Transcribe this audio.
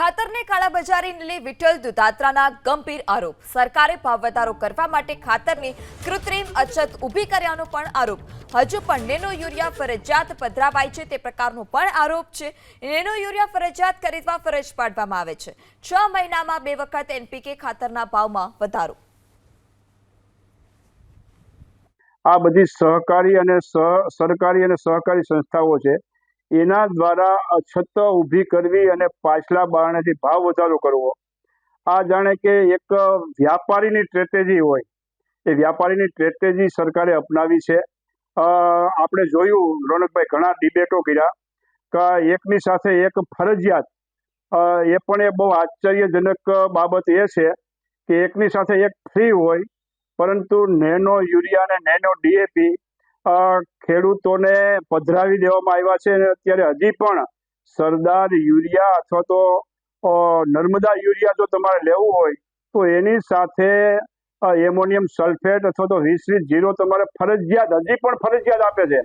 ખાતરને કાળાબજારીને લઈ વિઠ્ઠલ દુધાત્રાના ગંભીર આરોપ. સરકારે ભાવ વધારો કરવા માટે ખાતરની કૃત્રિમ અછત ઊભી કર્યાનો પણ આરોપ. હજુ પણ નેનો યુરિયા ફરજિયાત પધરાવાય છે તે પ્રકારનો પણ આરોપ છે. નેનો યુરિયા ફરજિયાત ખરીદવા ફરજ પાડવામાં આવે છે. છ મહિનામાં બે વખત એનપીકે ખાતરના ભાવમાં વધારો. આ બધી સહકારી અને સહ, સરકારી અને સહકારી સંસ્થાઓ છે. એના દ્વારા અછત ઊભી કરવી અને પાછલા બારણેથી ભાવ વધારો કરવો. આ જાણે કે એક વ્યાપારીની સ્ટ્રેટેજી હોય. એ વ્યાપારીની સ્ટ્રેટેજી સરકારે અપનાવી છે. આપણે જોયું, રોનકભાઈ ઘણા ડિબેટો કર્યા કે એકની સાથે એક ફરજિયાત. એ પણ એ બહુ આશ્ચર્યજનક બાબત એ છે કે એકની સાથે એક ફ્રી હોય, પરંતુ નેનો યુરિયા અને નેનો ડીએપી ખેડૂતોને પધરાવી દેવામાં આવ્યા છે અને અત્યારે હજી પણ સરદાર યુરિયા અથવા તો નર્મદા યુરિયા જો તમારે લેવું હોય, તો એની સાથે એમોનિયમ સલ્ફેટ અથવા તો વીસ વીસ જીરો તમારે ફરજિયાત, હજી પણ ફરજિયાત આપે છે.